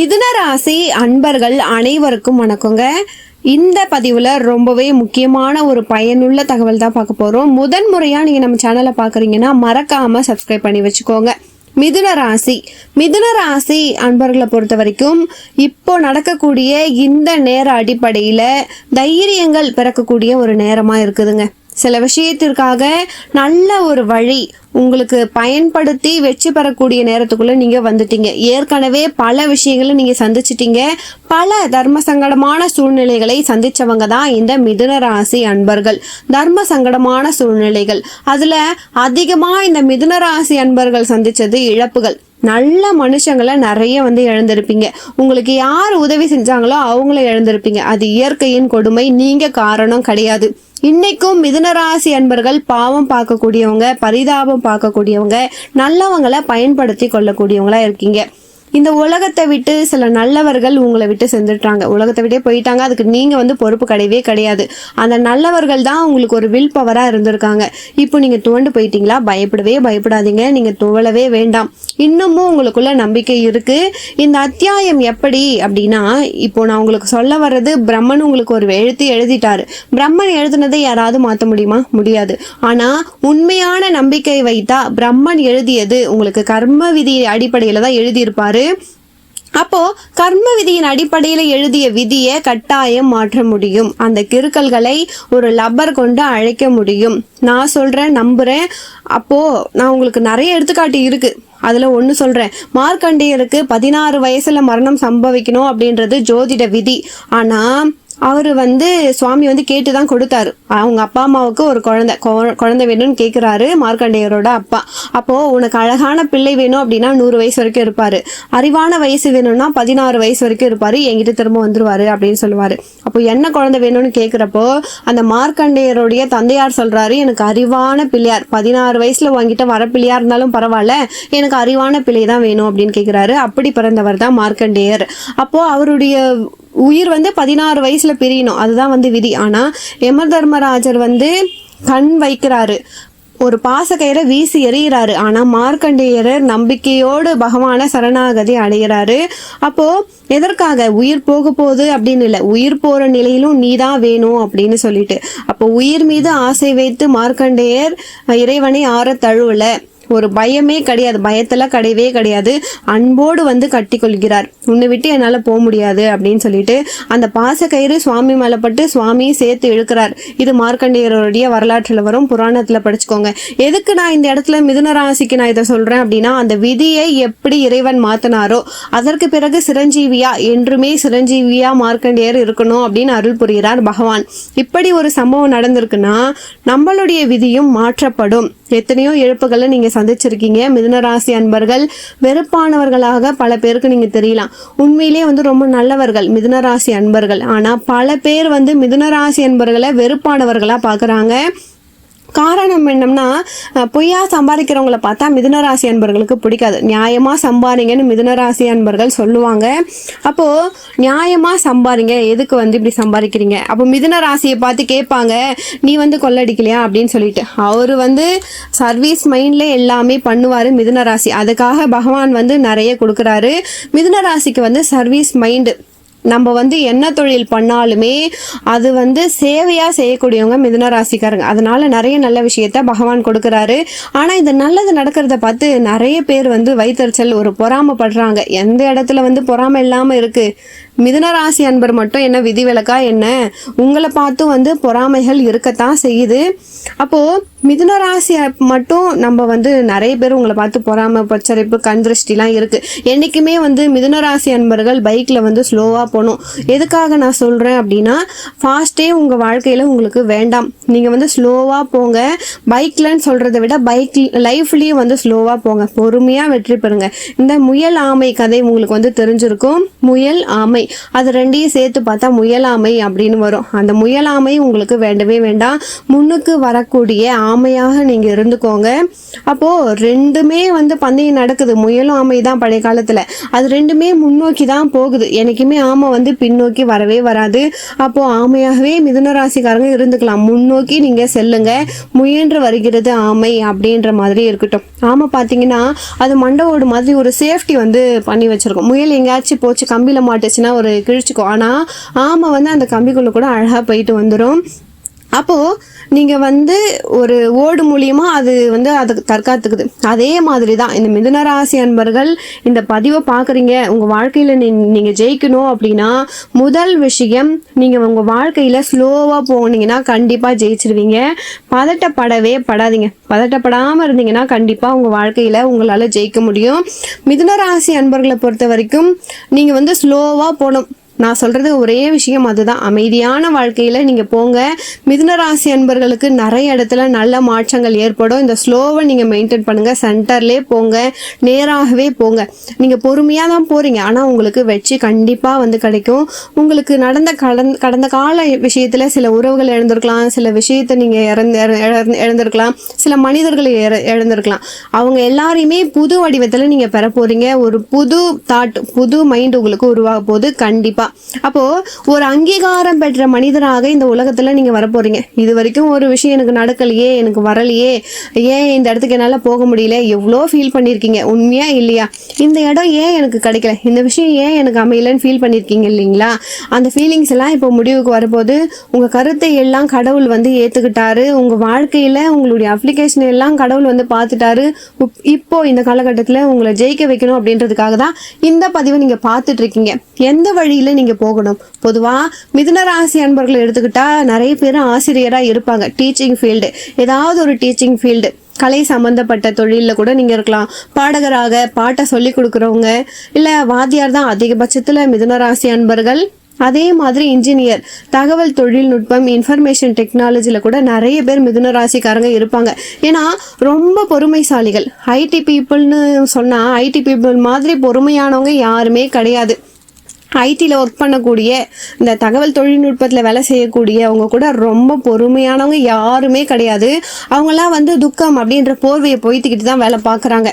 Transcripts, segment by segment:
மிதுன ராசி அன்பர்கள் அனைவருக்கும் வணக்கங்க. இந்த பதிவில் ரொம்பவே முக்கியமான ஒரு பயனுள்ள தகவல் தான் பார்க்க போகிறோம் முதன் முறையாக நீங்கள் நம்ம சேனலை பார்க்குறீங்கன்னா மறக்காமல் சப்ஸ்கிரைப் பண்ணி வச்சுக்கோங்க. மிதுன ராசி. மிதுன ராசி அன்பர்களை பொறுத்த வரைக்கும் இப்போ நடக்கக்கூடிய இந்த நேர அடிப்படையில் தைரியங்கள் பிறக்கக்கூடிய ஒரு நேரமாக இருக்குதுங்க. சில விஷயத்திற்காக நல்ல ஒரு வழி உங்களுக்கு பயன்படுத்தி வெற்றி பெறக்கூடிய நேரத்துக்குள்ள நீங்க வந்துட்டீங்க. ஏற்கனவே பல விஷயங்களை நீங்க சந்திச்சிட்டீங்க. பல தர்ம சங்கடமான சூழ்நிலைகளை சந்திச்சவங்க தான் இந்த மிதுன ராசி அன்பர்கள். தர்ம சங்கடமான சூழ்நிலைகள். அதுல அதிகமா இந்த மிதுன ராசி அன்பர்கள் சந்திச்சது இழப்புகள். நல்ல மனுஷங்களை நிறைய வந்து இழந்திருப்பீங்க. உங்களுக்கு யார் உதவி செஞ்சாங்களோ அவங்கள இழந்திருப்பீங்க. அது இயற்கையின் கொடுமை. நீங்க காரணம் கிடையாது. இன்னைக்கும் மிதுனராசி அன்பர்கள் பாவம் பார்க்கக்கூடியவங்க பரிதாபம் பார்க்கக்கூடியவங்க நல்லவங்களை பயன்படுத்தி கொள்ளக்கூடியவங்களா இருக்கீங்க. இந்த உலகத்தை விட்டு சில நல்லவர்கள் உங்களை விட்டு சென்றுட்டாங்க. உலகத்தை விட்டே போயிட்டாங்க. அதுக்கு நீங்கள் வந்து பொறுப்பு கிடையவே கிடையாது. அந்த நல்லவர்கள் தான் உங்களுக்கு ஒரு வில் பவராக இருந்திருக்காங்க. இப்போ நீங்கள் துவண்டு போயிட்டீங்களா? பயப்படவே பயப்படாதீங்க. நீங்கள் துவளவே வேண்டாம். இன்னமும் உங்களுக்குள்ள நம்பிக்கை இருக்கு. இந்த அத்தியாயம் எப்படி அப்படின்னா இப்போ நான் உங்களுக்கு சொல்ல வர்றது பிரம்மன் உங்களுக்கு ஒரு எழுத்து எழுதிட்டாரு. பிரம்மன் எழுதுனதை யாராவது மாற்ற முடியுமா? முடியாது. ஆனா உண்மையான நம்பிக்கை வைத்தா பிரம்மன் எழுதியது உங்களுக்கு கர்ம விதி அடிப்படையில தான் எழுதியிருப்பாரு. அப்போ கர்ம விதியின் அடிப்படையில் எழுதிய விதியை கட்டாயம் மாற்ற முடியும். அந்த கிறுக்கல்களை ஒரு லப்பர் கொண்டு அழைக்க முடியும். நான் சொல்றேன் நம்புறேன். அப்போ நான் உங்களுக்கு நிறைய எடுத்துக்காட்டு இருக்கு. அதில் ஒன்று சொல்கிறேன் மார்க்கண்டியருக்கு பதினாறு வயசில் மரணம் சம்பவிக்கணும் அப்படின்றது ஜோதிட விதி. ஆனால் அவர் வந்து சுவாமி வந்து கேட்டு தான் கொடுத்தாரு. அவங்க அப்பா அம்மாவுக்கு ஒரு குழந்தை கொ- குழந்தை வேணும்னு கேட்குறாரு மார்க்கண்டேயரோட அப்பா. அப்போது உனக்கு அழகான பிள்ளை வேணும் அப்படின்னா நூறு வயசு வரைக்கும் இருப்பார். அறிவான வயசு வேணும்னா பதினாறு வயசு வரைக்கும் இருப்பார். என்கிட்ட திரும்ப வந்துடுவார் அப்படின்னு சொல்லுவார். அப்போ என்ன குழந்தை வேணும்னு கேட்குறப்போ அந்த மார்க்கண்டேயருடைய தந்தையார் சொல்கிறாரு எனக்கு அறிவான பிள்ளையார் பதினாறு வயசில் உங்ககிட்ட வர பிள்ளையாக இருந்தாலும் பரவாயில்ல எனக்கு எனக்கு அறிவான பிள்ளை தான் வேணும் அப்படின்னு கேட்குறாரு அப்படி பிறந்தவர் தான் மார்க்கண்டேயர். அப்போது அவருடைய உயிர் வந்து பதினாறு வயசில் பிரியணும். அதுதான் வந்து விதி. ஆனால் யம தர்மராஜர் வந்து கண் வைக்கிறாரு. ஒரு பாசக்கயிறை வீசி எறிகிறாரு. ஆனால் மார்க்கண்டேயரர் நம்பிக்கையோடு பகவான சரணாகதி அடைகிறாரு. அப்போ எதற்காக? உயிர் போக போகுது அப்படின்னு இல்லை. உயிர் போற நிலையிலும் நீ தான் வேணும் அப்படின்னு சொல்லிட்டு. அப்போ உயிர் மீது ஆசை வைத்து மார்க்கண்டேயர் இறைவனை ஆற தழுவல. ஒரு பயமே கிடையாது பயத்தெல்லாம் கிடையவே கிடையாது. அன்போடு வந்து கட்டி கொள்கிறார் உன்னை விட்டு என்னால் போக முடியாது அப்படின்னு சொல்லிட்டு அந்த பாசக்கயிறு சுவாமி மேல பட்டு சுவாமியை சேர்த்து இழுக்கிறார். இது மார்க்கண்டேயருடைய வரலாற்றில் வரும் புராணத்தில் படிச்சுக்கோங்க. எதுக்கு நான் இந்த இடத்துல மிதுன ராசிக்கு நான் இதை சொல்கிறேன் அப்படின்னா அந்த விதியை எப்படி இறைவன் மாத்தினாரோ அதற்கு பிறகு சிரஞ்சீவியா என்றுமே சிரஞ்சீவியா மார்க்கண்டேயர் இருக்கணும் அப்படின்னு அருள் புரிகிறார் பகவான். இப்படி ஒரு சம்பவம் நடந்திருக்குன்னா நம்மளுடைய விதியும் மாற்றப்படும். எத்தனையோ இழப்புகளை நீங்க சந்திச்சிருக்கீங்க. மிதனராசி அன்பர்கள் வெறுப்பானவர்களாக பல பேருக்கு நீங்க தெரியலாம். உண்மையிலே வந்து ரொம்ப நல்லவர்கள் மிதுனராசி அன்பர்கள். ஆனா பல பேர் வந்து மிதுனராசி அன்பர்களை வெறுப்பானவர்களா பாக்குறாங்க. காரணம் என்னம்னா பொய்யா சம்பாதிக்கிறவங்கள பார்த்தா மிதுனராசி அன்பர்களுக்கு பிடிக்காது. நியாயமாக சம்பாதிங்கன்னு மிதுனராசி அன்பர்கள் சொல்லுவாங்க. அப்போது நியாயமாக சம்பாதிங்க. எதுக்கு வந்து இப்படி சம்பாதிக்கிறீங்க? அப்போ மிதுன ராசியை பார்த்து கேட்பாங்க நீ வந்து கொள்ளடிக்கலையா? அப்படின்னு சொல்லிட்டு. அவர் வந்து சர்வீஸ் மைண்ட்லேயே எல்லாமே பண்ணுவார் மிதுன ராசி அதுக்காக பகவான் வந்து நிறைய கொடுக்குறாரு. மிதுன ராசிக்கு வந்து சர்வீஸ் மைண்டு நம்ம வந்து என்ன தொழில் பண்ணாலுமே அது வந்து சேவையாக செய்யக்கூடியவங்க மிதுன ராசிக்காரங்க. அதனால நிறைய நல்ல விஷயத்த பகவான் கொடுக்குறாரு. ஆனால் இந்த நல்லது நடக்கிறத பார்த்து நிறைய பேர் வந்து வைத்தறிச்சல் ஒரு பொறாமைப்படுறாங்க. எந்த இடத்துல வந்து பொறாமை இல்லாமல் இருக்குது மிதுனராசி அன்பர் மட்டும் என்ன விதிவிலக்கா என்ன? உங்களை பார்த்து வந்து பொறாமைகள் இருக்கத்தான் செய்யுது. அப்போது மிதுனராசி மட்டும் நம்ம வந்து நிறைய பேர் உங்களை பார்த்து பொறாமை பச்சரிப்பு கண் திருஷ்டிலாம் இருக்குது என்றைக்குமே வந்து மிதுனராசி அன்பர்கள் பைக்கில் வந்து ஸ்லோவாக போகணும். எதுக்காக நான் சொல்கிறேன் அப்படின்னா ஃபாஸ்ட்டே உங்கள் வாழ்க்கையில் உங்களுக்கு வேண்டாம். நீங்கள் வந்து ஸ்லோவாக போங்க. பைக்லன்னு சொல்கிறத விட பைக் லைஃப்லேயும் வந்து ஸ்லோவாக போங்க. பொறுமையாக வெற்றி பெறுங்க. இந்த முயல் ஆமை கதை உங்களுக்கு வந்து தெரிஞ்சிருக்கும். முயல் ஆமை முயலாமை. அது ரெண்டையும் சேர்த்து பார்த்தா முயலாமை அப்படின்னு வரும். அந்த முயலாமை உங்களுக்கு வேண்டவே வேண்டாம். முன்னுக்கு வரக்கூடிய ஆமையாக நீங்கள் இருந்துக்கோங்க. அப்போது ரெண்டுமே வந்து பந்தயம் நடக்குது. முயலும் ஆமை தான் பழைய காலத்தில். அது ரெண்டுமே முன்னோக்கி தான் போகுது. என்றைக்குமே ஆமை வந்து பின்னோக்கி வரவே வராது. அப்போது ஆமையாகவே மிதுன ராசிக்காரங்க இருந்துக்கலாம். முன்னோக்கி நீங்கள் செல்லுங்க. முயன்று வருகிறது ஆமை அப்படின்ற மாதிரி இருக்கட்டும். ஆமை பார்த்தீங்கன்னா அது மண்டவோடு மாதிரி ஒரு சேஃப்டி வந்து பண்ணி வச்சுருக்கோம். முயல் எங்கேயாச்சும் போச்சு கம்பியில் மாட்டுச்சுன்னா ஒரு கிழிச்சிக்கும். ஆனால் ஆமை வந்து அந்த கம்பிக்குள்ளே கூட அழகாக போயிட்டு வந்துடும் அப்போது நீங்கள் வந்து ஒரு ஓடு மூலியமா அது வந்து அது தற்காத்துக்குது. அதே மாதிரி தான் இந்த மிதுன ராசி அன்பர்கள் இந்த பதிவை பார்க்குறீங்க உங்கள் வாழ்க்கையில் நீ நீங்கள் ஜெயிக்கணும் அப்படின்னா முதல் விஷயம் நீங்கள் உங்கள் வாழ்க்கையில் ஸ்லோவாக போனீங்கன்னா கண்டிப்பாக ஜெயிச்சிருவீங்க. பதட்டப்படவே படாதீங்க. பதட்டப்படாமல் இருந்தீங்கன்னா கண்டிப்பாக உங்கள் வாழ்க்கையில் உங்களால் ஜெயிக்க முடியும். மிதுன ராசி அன்பர்களை பொறுத்த வரைக்கும் நீங்கள் வந்து ஸ்லோவாக போகணும். நான் சொல்கிறது ஒரே விஷயம் அதுதான். அமைதியான வாழ்க்கையில் நீங்கள் போங்க. மிதுன ராசி அன்பர்களுக்கு நிறைய இடத்துல நல்ல மாற்றங்கள் ஏற்படும். இந்த ஸ்லோவை நீங்கள் மெயின்டைன் பண்ணுங்கள் சென்டர்லேயே போங்க. நேராகவே போங்க. நீங்கள் பொறுமையாக தான் போகிறீங்க ஆனால் உங்களுக்கு வெற்றி கண்டிப்பாக வந்து கிடைக்கும். உங்களுக்கு நடந்த கடந்த கடந்த கால விஷயத்தில் சில உறவுகள் இழந்திருக்கலாம். சில விஷயத்தை நீங்கள் இறந்து இழந்து- இழந்திருக்கலாம். சில மனிதர்களை இழந்திருக்கலாம். அவங்க எல்லாரையுமே புது வடிவத்தில் நீங்கள் பெற போகிறீங்க ஒரு புது தாட் புது மைண்ட் உங்களுக்கு உருவாக போகுது. கண்டிப்பாக அப்போ ஒரு அங்கீகாரம் பெற்ற மனிதனாக இந்த உலகத்துல நீங்க வரப்போறீங்க. இது வரைக்கும் ஒரு விஷயம் எனக்கு நடக்கலையே எனக்கு வரலையே ஏன் இந்த இடத்துக்கு என்னால போக முடியல எவ்வளோ ஃபீல் பண்ணியிருக்கீங்க உண்மையா இல்லையா? இந்த இடம் ஏன் எனக்கு கிடைக்கல? இந்த விஷயம் ஏன் எனக்கு அமையலன்னு ஃபீல் பண்ணியிருக்கீங்க இல்லைங்களா? அந்த ஃபீலிங்ஸ் எல்லாம் இப்போ முடிவுக்கு வரும்போது உங்க கருத்தை எல்லாம் கடவுள் வந்து ஏத்துக்கிட்டாரு. உங்க வாழ்க்கையில உங்களுடைய அப்ளிகேஷன் எல்லாம் கடவுள் வந்து பார்த்துட்டாரு. இப்போ இந்த காலகட்டத்தில் உங்களை ஜெயிக்க வைக்கணும் அப்படின்றதுக்காக தான் இந்த பதிவை நீங்க பார்த்துட்டு இருக்கீங்க. எந்த வழியில நீங்க போகணும். பொதுவா மிதுன ராசி அன்பர்களை எடுத்துக்கிட்டா நிறைய பேர் ஆசிரியரா இருப்பாங்க. டீச்சிங் ஃபீல்டு ஏதாவது ஒரு டீச்சிங் ஃபீல்டு கலை சம்பந்தப்பட்ட தொழிலில் கூட நீங்கள் இருக்கலாம். பாடகராக பாட்டை சொல்லி கொடுக்குறவங்க இல்லை வாத்தியார் தான் அதிகபட்சத்தில் மிதுன ராசி அன்பர்கள். அதே மாதிரி இன்ஜினியர் தகவல் தொழில்நுட்பம் இன்ஃபர்மேஷன் டெக்னாலஜியில் கூட நிறைய பேர் மிதுன ராசிக்காரங்க இருப்பாங்க. ஏன்னா ரொம்ப பொறுமைசாலிகள். ஐடி பீப்புள்னு சொன்னால் ஐடி பீப்புள் மாதிரி பொறுமையானவங்க யாருமே கிடையாது. ஐடியில் ஒர்க் பண்ணக்கூடிய இந்த தகவல் தொழில்நுட்பத்தில் வேலை செய்யக்கூடிய அவங்க கூட ரொம்ப பொறுமையானவங்க யாருமே கிடையாது. அவங்களாம் வந்து துக்கம் அப்படின்ற போர்வையை பொய்த்துக்கிட்டு தான் வேலை பார்க்குறாங்க.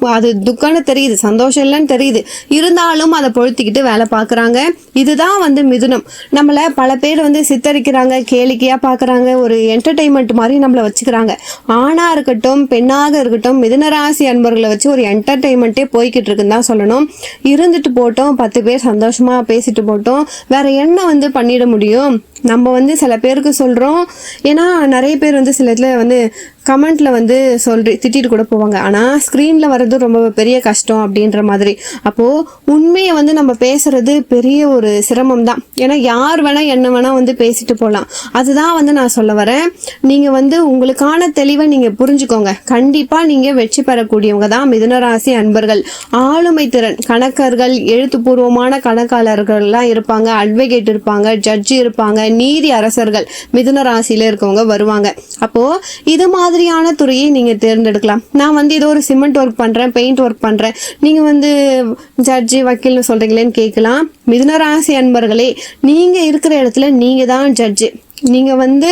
அது துக்கம்னு தெரியுது சந்தோஷம் இல்லைன்னு தெரியுது. இருந்தாலும் அதை பொழுத்திக்கிட்டு வேலை பார்க்குறாங்க. இதுதான் வந்து மிதுனம். நம்மளை பல பேர் வந்து சித்தரிக்கிறாங்க கேளிக்கையாக பார்க்குறாங்க ஒரு என்டர்டெயின்மெண்ட் மாதிரி நம்மளை வச்சுக்கிறாங்க. ஆணாக இருக்கட்டும் பெண்ணாக இருக்கட்டும் மிதுனராசி அன்பர்களை வச்சு ஒரு என்டர்டெயின்மெண்ட்டே போய்கிட்டு இருக்குன்னு தான் சொல்லணும். இருந்துட்டு போட்டோம் பத்து பேர் சந்தோஷமாக பேசிட்டு போட்டோம். வேற என்ன வந்து பண்ணிட முடியும்? நம்ம வந்து சில பேருக்கு சொல்கிறோம் ஏன்னா நிறைய பேர் வந்து சில இதில் வந்து கமெண்ட்டில் வந்து சொல்றி திட்டிட்டு கூட போவாங்க. ஆனால் ஸ்க்ரீனில் வர்றது ரொம்ப பெரிய கஷ்டம் அப்படின்ற மாதிரி. அப்போது உண்மையை வந்து நம்ம பேசுகிறது பெரிய ஒரு சிரமம் தான். ஏன்னா யார் வேணால் என்ன வேணால் வந்து பேசிட்டு போகலாம் அதுதான் வந்து நான் சொல்ல வரேன். நீங்கள் வந்து உங்களுக்கான தெளிவை நீங்கள் புரிஞ்சுக்கோங்க. கண்டிப்பாக நீங்கள் வெற்றி பெறக்கூடியவங்க தான் மிதுனராசி அன்பர்கள். ஆளுமை திறன் கணக்கர்கள் எழுத்துப்பூர்வமான கணக்காளர்கள்லாம் இருப்பாங்க. அட்வொகேட் இருப்பாங்க. ஜட்ஜி இருப்பாங்க. நீதி அரசர்கள் மிதுன ராசியில இருக்கவங்க வருவாங்க. அப்போ இது மாதிரியான துறையை நீங்க தேர்ந்தெடுக்கலாம். நான் வந்து ஏதோ ஒரு சிமெண்ட் ஒர்க் பண்றேன் பெயிண்ட் ஒர்க் பண்றேன். நீங்க வந்து ஜட்ஜி வக்கீல்னு சொல்றீங்களேன்னு கேட்கலாம். மிதுன ராசி அன்பர்களே நீங்க இருக்கிற இடத்துல நீங்க தான் ஜட்ஜு நீங்க வந்து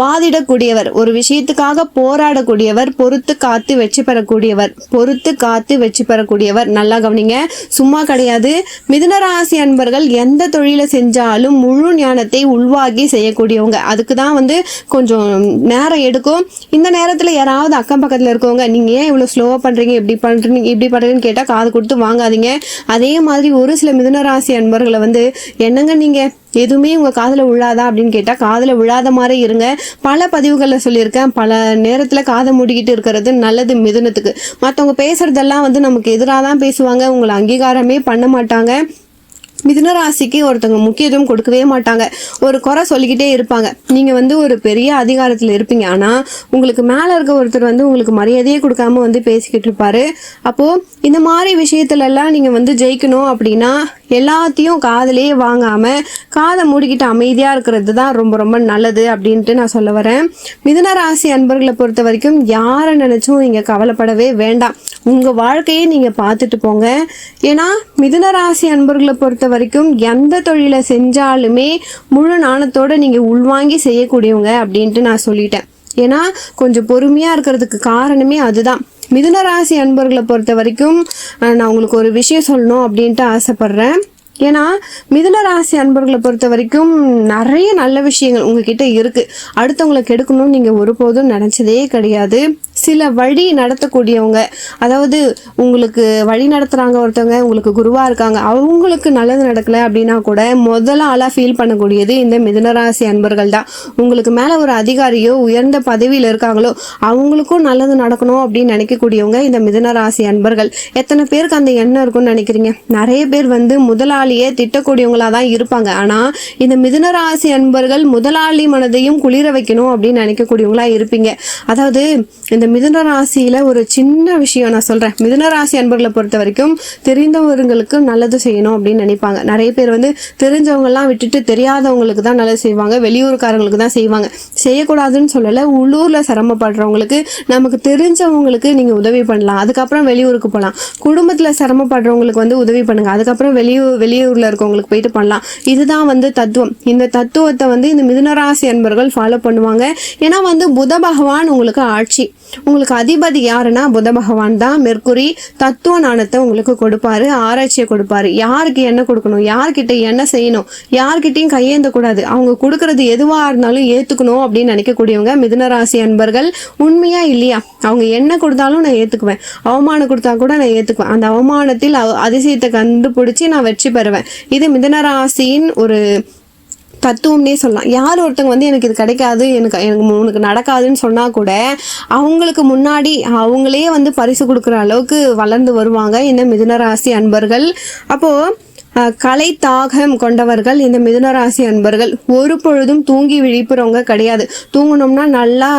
வாதிடக்கூடியவர் ஒரு விஷயத்துக்காக போராடக்கூடியவர் பொறுத்து காத்து வெற்றி பெறக்கூடியவர் பொறுத்து காத்து வெற்றி பெறக்கூடியவர். நல்லா கவனிங்க. சும்மா கிடையாது. மிதுனராசி அன்பர்கள் எந்த தொழிலை செஞ்சாலும் முழு ஞானத்தை உள்வாகி செய்யக்கூடியவங்க. அதுக்கு தான் வந்து கொஞ்சம் நேரம் எடுக்கும். இந்த நேரத்தில் யாராவது அக்கம் பக்கத்தில் இருக்கவங்க நீங்கள் ஏன் இவ்வளோ ஸ்லோவாக பண்ணுறீங்க இப்படி பண்ணுறீங்க இப்படி பண்ணுறீங்கன்னு கேட்டால் காது கொடுத்து வாங்காதீங்க. அதே மாதிரி ஒரு சில மிதுனராசி அன்பர்களை வந்து என்னங்க நீங்கள் எதுவுமே உங்கள் காதில் விழாதா அப்படின்னு கேட்டால் காதில் விழாத மாதிரி இருங்க. பல பதிவுகளில் சொல்லியிருக்கேன். பல நேரத்தில் காதை மூடிக்கிட்டு இருக்கிறது நல்லது மிதுனத்துக்கு. மற்றவங்க பேசுகிறதெல்லாம் வந்து நமக்கு எதிராக தான் பேசுவாங்க. உங்களை அங்கீகாரமே பண்ண மாட்டாங்க. மிதுனராசிக்கு ஒருத்தவங்க முக்கியத்துவம் கொடுக்கவே மாட்டாங்க. ஒரு குறை சொல்லிக்கிட்டே இருப்பாங்க. நீங்கள் வந்து ஒரு பெரிய அதிகாரத்தில் இருப்பீங்க. ஆனால் உங்களுக்கு மேலே இருக்க ஒருத்தர் வந்து உங்களுக்கு மரியாதையே கொடுக்காம வந்து பேசிக்கிட்டு இருப்பாரு. அப்போது இந்த மாதிரி விஷயத்துல எல்லாம் நீங்கள் வந்து ஜெயிக்கணும் அப்படின்னா எல்லாத்தையும் காதலே வாங்காமல் காதை மூடிக்கிட்டு அமைதியாக இருக்கிறது தான் ரொம்ப ரொம்ப நல்லது அப்படின்ட்டு நான் சொல்ல வரேன். மிதுன ராசி அன்பர்களை பொறுத்த வரைக்கும் யாரை நினைச்சும் இங்கே கவலைப்படவே வேண்டாம். உங்கள் வாழ்க்கையை நீங்கள் பார்த்துட்டு போங்க. ஏன்னா மிதுன ராசி அன்பர்களை பொறுத்த வரைக்கும் எந்த தொழிலை செஞ்சாலுமே முழு நாணத்தோடு நீங்கள் உள்வாங்கி செய்யக்கூடியவங்க அப்படின்ட்டு நான் சொல்லிட்டேன். ஏன்னா கொஞ்சம் பொறுமையாக இருக்கிறதுக்கு காரணமே அதுதான். மிதுன ராசி அன்பர்களை பொறுத்த வரைக்கும் நான் உங்களுக்கு ஒரு விஷயம் சொல்லணும் அப்படின்ட்டு ஆசைப்பட்றேன். ஏன்னா மிதுன ராசி அன்பர்களை பொறுத்த வரைக்கும் நிறைய நல்ல விஷயங்கள் உங்ககிட்ட இருக்கு. அடுத்தவங்களை கெடுக்கணும்னு நீங்க ஒருபோதும் நினைச்சதே கிடையாது. சில வழி நடத்தக்கூடியவங்க அதாவது உங்களுக்கு வழி நடத்துறாங்க ஒருத்தவங்க உங்களுக்கு குருவா இருக்காங்க அவங்களுக்கு நல்லது நடக்கல அப்படின்னா கூட முதல்ல ஆளா ஃபீல் பண்ணக்கூடியது இந்த மிதுனராசி அன்பர்கள் தான். உங்களுக்கு மேல ஒரு அதிகாரியோ உயர்ந்த பதவியில் இருக்காங்களோ அவங்களுக்கும் நல்லது நடக்கணும் அப்படின்னு நினைக்கக்கூடியவங்க இந்த மிதுனராசி அன்பர்கள். எத்தனை பேருக்கு அந்த எண்ணம் இருக்கும்னு நினைக்கிறீங்க? நிறைய பேர் வந்து முதலாளியே திட்டக்கூடியவங்களா தான் இருப்பாங்க. ஆனா இந்த மிதுனராசி அன்பர்கள் முதலாளி மனதையும் குளிர வைக்கணும் அப்படின்னு நினைக்கக்கூடியவங்களா இருப்பீங்க. அதாவது இந்த மிதுன ராசியில ஒரு சின்ன விஷயம் நான் சொல்றேன். மிதுன ராசி அன்பர்களை பொறுத்த வரைக்கும் தெரிந்தவர்களுக்கு நல்லது செய்யணும் அப்படின்னு நினைப்பாங்க. நிறைய பேர் வந்து தெரிஞ்சவங்கெல்லாம் விட்டுட்டு தெரியாதவங்களுக்கு தான் நல்லது செய்வாங்க. வெளியூர்காரங்களுக்கு தான் செய்வாங்க. செய்யக்கூடாதுன்னு சொல்லலை உள்ளூர்ல சிரமப்படுறவங்களுக்கு நமக்கு தெரிஞ்சவங்களுக்கு நீங்க உதவி பண்ணலாம். அதுக்கப்புறம் வெளியூருக்கு போகலாம் குடும்பத்துல சிரமப்படுறவங்களுக்கு வந்து உதவி பண்ணுங்க. அதுக்கப்புறம் வெளியூர் வெளியூரில் இருக்கவங்களுக்கு போயிட்டு பண்ணலாம். இதுதான் வந்து தத்துவம். இந்த தத்துவத்தை வந்து இந்த மிதுனராசி அன்பர்கள் ஃபாலோ பண்ணுவாங்க. ஏன்னா வந்து புத பகவான் உங்களுக்கு ஆட்சி. உங்களுக்கு அதிபதி யாருன்னா புத பகவான் தான். மெர்க்குரி தத்துவ நாணத்தை உங்களுக்கு கொடுப்பாரு ஆராய்ச்சியை கொடுப்பாரு. யாருக்கு என்ன கொடுக்கணும் யார்கிட்ட என்ன செய்யணும் யார்கிட்டையும் கையேந்தக்கூடாது அவங்க கொடுக்கறது எதுவாக இருந்தாலும் ஏற்றுக்கணும் அப்படின்னு நினைக்கக்கூடியவங்க மிதுனராசி அன்பர்கள். உண்மையா இல்லையா? அவங்க என்ன கொடுத்தாலும் நான் ஏற்றுக்குவேன் அவமானம் கொடுத்தா கூட நான் ஏற்றுக்குவேன் அந்த அவமானத்தில் அதிசயத்தை கண்டுபிடிச்சி நான் வெற்றி பெற பெறுவேன் இது மிதனராசியின் ஒரு தத்துவம்னே சொல்லலாம். யார் ஒருத்தவங்க வந்து எனக்கு இது கிடைக்காது எனக்கு எனக்கு உனக்கு நடக்காதுன்னு சொன்னால் கூட அவங்களுக்கு முன்னாடி அவங்களே வந்து பரிசு கொடுக்குற அளவுக்கு வளர்ந்து வருவாங்க. இந்த மிதுனராசி அன்பர்கள். அப்போது கலை தாகம் கொண்டவர்கள் இந்த மிதுனராசி அன்பர்கள் ஒரு பொழுதும் தூங்கி விழிப்புறவங்க கிடையாது. தூங்கணும்னா நல்லா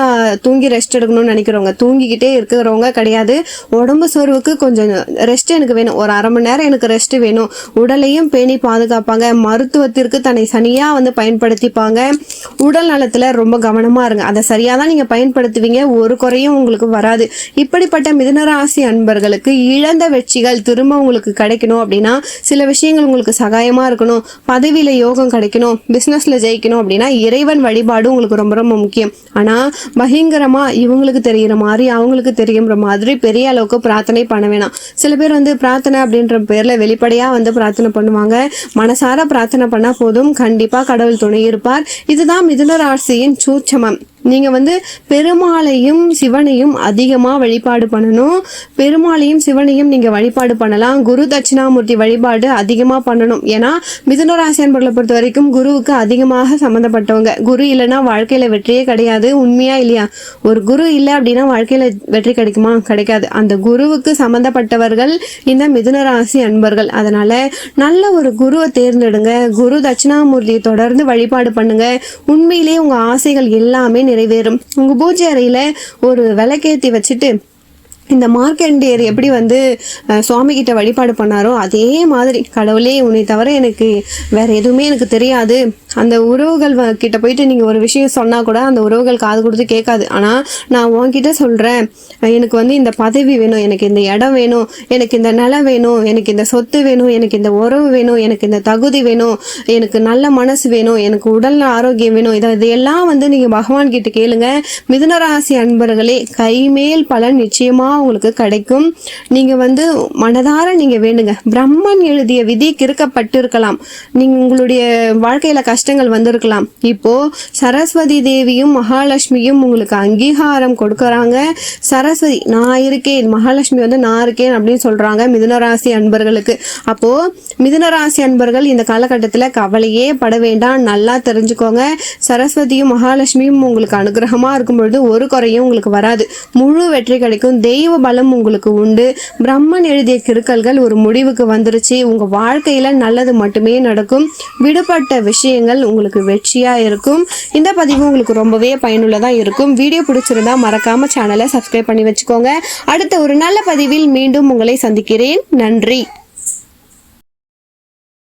தூங்கி ரெஸ்ட் எடுக்கணும்னு நினைக்கிறவங்க. தூங்கிக்கிட்டே இருக்கிறவங்க கிடையாது. உடம்பு சோர்வுக்கு கொஞ்சம் ரெஸ்ட் எனக்கு வேணும். ஒரு அரை மணி நேரம் எனக்கு ரெஸ்ட் வேணும். உடலையும் பேணி பாதுகாப்பாங்க. மருத்துவத்திற்கு தன்னை சனியாக வந்து பயன்படுத்திப்பாங்க. உடல் நலத்தில் ரொம்ப கவனமாக இருங்க. அதை சரியாக தான் நீங்கள் பயன்படுத்துவீங்க. ஒரு குறையும் உங்களுக்கு வராது. இப்படிப்பட்ட மிதுனராசி அன்பர்களுக்கு இழந்த வெற்றிகள் திரும்ப உங்களுக்கு கிடைக்கணும் அப்படின்னா சில விஷயங்கள் உங்களுக்கு சகாயமாக இருக்கணும். பதவியில் யோகம் கிடைக்கணும். பிஸ்னஸில் ஜெயிக்கணும் அப்படின்னா இறைவன் வழிபாடு உங்களுக்கு ரொம்ப ரொம்ப முக்கியம். ஆனால் பயங்கரமாக இவங்களுக்கு தெரிகிற மாதிரி அவங்களுக்கு தெரியுற மாதிரி பெரிய அளவுக்கு பிரார்த்தனை பண்ண வேணாம். சில பேர் வந்து பிரார்த்தனை அப்படின்ற பேரில் வெளிப்படையாக வந்து பிரார்த்தனை பண்ணுவாங்க. மனசார பிரார்த்தனை பண்ணால் போதும். கண்டிப்பாக கடவுள் துணை இருப்பார் இதுதான் மிதுன ராசியின் சூட்சமம். நீங்கள் வந்து பெருமாளையும் சிவனையும் அதிகமாக வழிபாடு பண்ணணும். பெருமாளையும் சிவனையும் நீங்கள் வழிபாடு பண்ணலாம். குரு தட்சிணாமூர்த்தி வழிபாடு அதிகமாக பண்ணணும். ஏன்னா மிதுனராசி அன்பர்களை பொறுத்த வரைக்கும் குருவுக்கு அதிகமாக சம்மந்தப்பட்டவங்க. குரு இல்லைன்னா வாழ்க்கையில் வெற்றியே கிடையாது. உண்மையா இல்லையா? ஒரு குரு இல்லை அப்படின்னா வாழ்க்கையில் வெற்றி கிடைக்குமா? கிடைக்காது. அந்த குருவுக்கு சம்மந்தப்பட்டவர்கள் இந்த மிதுனராசி அன்பர்கள். அதனால் நல்ல ஒரு குருவை தேர்ந்தெடுங்க. குரு தட்சிணாமூர்த்தியை தொடர்ந்து வழிபாடு பண்ணுங்க. உண்மையிலேயே உங்கள் ஆசைகள் எல்லாமே நிறைவேறும். உங்க பூஜை அறையில ஒரு விளக்கேத்தி வச்சுட்டு இந்த மார்க்கண்டியர் எப்படி வந்து சுவாமிகிட்ட சுவாமி கிட்ட வழிபாடு பண்ணாரோ அதே மாதிரி கடவுளே உன்னை தவிர எனக்கு வேற எதுவுமே எனக்கு தெரியாது. அந்த உறவுகள் வ- கிட்ட போயிட்டு நீங்க ஒரு விஷயம் சொன்னா கூட அந்த உறவுகள் காது கொடுத்து கேட்காது. ஆனா நான் உன்கிட்ட சொல்றேன் எனக்கு வந்து இந்த பதவி வேணும் எனக்கு இந்த இடம் வேணும் எனக்கு இந்த நிலம் வேணும் எனக்கு இந்த சொத்து வேணும் எனக்கு இந்த உறவு வேணும் எனக்கு இந்த தகுதி வேணும் எனக்கு நல்ல மனசு வேணும் எனக்கு உடல் ஆரோக்கியம் வேணும். இதை இதையெல்லாம் வந்து நீங்க பகவான் கிட்ட கேளுங்க. மிதுனராசி அன்பர்களே கைமேல் பலன் கண்டிப்பாக உங்களுக்கு கிடைக்கும். நீங்கள் வந்து மனதார நீங்கள் வேண்டுங்க. பிரம்மன் எழுதிய விதி கிறுக்கப்பட்டிருக்கலாம். நீங்கள் உங்களுடைய வாழ்க்கையில் கஷ்டங்கள் வந்திருக்கலாம். இப்போ சரஸ்வதி தேவியும் மகாலட்சுமியும் உங்களுக்கு அங்கீகாரம் கொடுக்கறாங்க. சரஸ்வதி நான் இருக்கேன் மகாலட்சுமி வந்து நான் இருக்கேன் அப்படின்னு சொல்கிறாங்க மிதுனராசி அன்பர்களுக்கு. அப்போது மிதுனராசி அன்பர்கள் இந்த காலகட்டத்தில் கவலையே பட வேண்டாம். நல்லா தெரிஞ்சுக்கோங்க. சரஸ்வதியும் மகாலட்சுமியும் உங்களுக்கு அனுகிரகமாக இருக்கும் பொழுது ஒரு குறையும் உங்களுக்கு வராது. முழு வெற்றி கிடைக்கும். தெய்வ பலம் உங்களுக்கு உண்டு. பிரம்மன் எழுதிய கிறுக்கல்கள் ஒரு முடிவுக்கு வந்துருச்சு. உங்க வாழ்க்கையில நல்லது மட்டுமே நடக்கும். விடுபட்ட விஷயங்கள் உங்களுக்கு வெற்றியா இருக்கும். இந்த பதிவு உங்களுக்கு ரொம்பவே பயனுள்ளதா இருக்கும். வீடியோ பிடிச்சிருந்தா மறக்காம சேனலை சப்ஸ்கிரைப் பண்ணி வச்சுக்கோங்க. அடுத்த ஒரு நல்ல பதிவில் மீண்டும் உங்களை சந்திக்கிறேன். நன்றி.